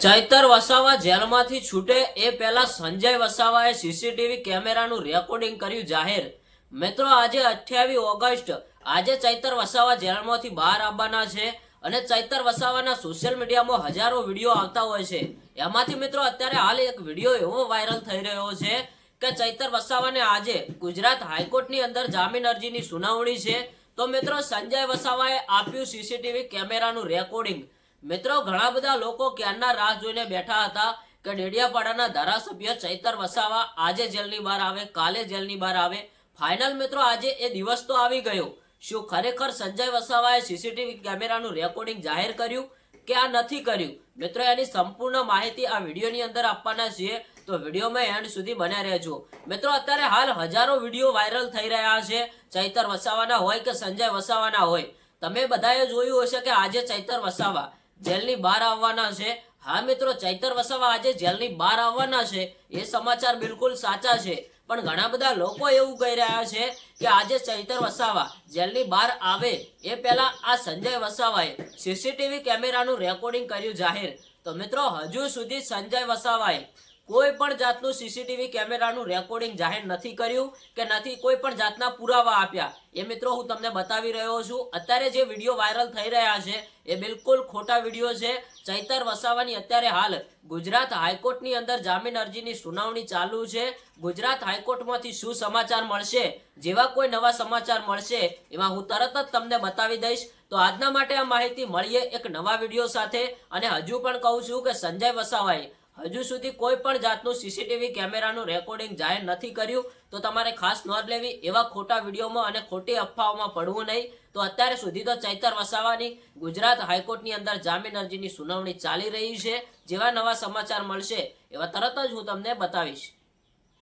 ચૈતર વસાવા જેલમાંથી છૂટે એ પહેલા સંજય વસાવાએ સીસીટીવી કેમેરાનું રેકોર્ડિંગ કર્યું જાહેર. મિત્રો, આજે અઠ્યાવીસ ઓગસ્ટ. આજે ચૈતર વસાવા જેલમાંથી બહાર આવવાના છે અને ચૈતર વસાવાના સોશિયલ મીડિયામાં હજારો વીડિયો આવતા હોય છે. એમાંથી મિત્રો, અત્યારે હાલ એક વીડિયો એવો વાયરલ થઈ રહ્યો છે કે ચૈતર વસાવાને આજે ગુજરાત હાઈકોર્ટની અંદર જામીન અરજીની સુનાવણી છે. તો મિત્રો, સંજય વસાવાએ આપ્યું સીસીટીવી કેમેરાનું રેકોર્ડિંગ. મિત્રો, ઘણા બધા લોકો ક્યારના રાહ જોઈને બેઠા હતા કે ડેડિયાપાડાના ધારાસભ્ય ચૈતર વસાવા આજે જેલની બહાર આવે, કાલે જેલની બહાર આવે. ફાઇનલ મિત્રો, આજે એ દિવસ તો આવી ગયો. શું ખરેખર સંજય વસાવાએ સીસીટીવી કેમેરાનું રેકોર્ડિંગ જાહેર કર્યું કે આ નથી કર્યું? મિત્રો, એની સંપૂર્ણ માહિતી આ વિડીયોની અંદર આપવાના છીએ. તો વિડીયોમાં એન્ડ સુધી બન્યા રહેજો. મિત્રો, અત્યારે હાલ હજારો વીડિયો વાયરલ થઈ રહ્યા છે ચૈતર વસાવાના હોય કે સંજય વસાવાના હોય. તમે બધાએ જોયું હશે કે આજે ચૈતર વસાવા જેલની બહાર આવવાના છે. હા મિત્રો, ચૈતર વસાવા આજે જેલની બહાર આવવાના છે. એ સમાચાર બિલકુલ સાચા છે. પણ ઘણા બધા લોકો એવું કહી રહ્યા છે કે આજે ચૈતર વસાવા જેલની બહાર આવે. એ પહેલા આ સંજય વસાવાએ સીસીટીવી કેમેરાનું રેકોર્ડિંગ કર્યું જાહેર. તો મિત્રો, હજુ સુધી સંજય વસાવાએ કોઈ પણ જાતનું સીસીટીવી કેમેરાનું રેકોર્ડિંગ જાહેર નથી કર્યું કે નથી કોઈ પણ જાતના પુરાવા આપ્યા. એ મિત્રો, હું તમને બતાવી રહ્યો છું. અત્યારે જે વીડિયો વાયરલ થઈ રહ્યા છે, એ બિલકુલ ખોટા વીડિયો છે. ચૈતર વસાવાની અત્યારે હાલ ગુજરાત હાઈકોર્ટની અંદર જામીન અરજીની સુનાવણી ચાલુ છે. ગુજરાત હાઈકોર્ટમાંથી શું સમાચાર મળશે, જેવા કોઈ નવા સમાચાર મળશે, એમાં હું તરત જ તમને બતાવી દઈશ. તો આજના માટે આ માહિતી મળીએ એક નવા વીડિયો સાથે. અને હજુ પણ કહું છું કે સંજય વસાવાએ હજુ સુધી કોઈ પણ જાતનું સીસીટીવી કેમેરાનું રેકોર્ડિંગ જાહેર નથી કર્યું, તો તમારે ખાસ નોંધ લેવી. એવા ખોટા વિડીયોમાં અને ખોટી અફવાઓમાં પડવું નહીં. તો અત્યારે સુધી તો ચૈતર વસાવાની ગુજરાત હાઈકોર્ટની અંદર જામીન અરજીની સુનાવણી ચાલી રહી છે. જેવા નવા સમાચાર મળશે એવા તરત જ હું તમને બતાવીશ.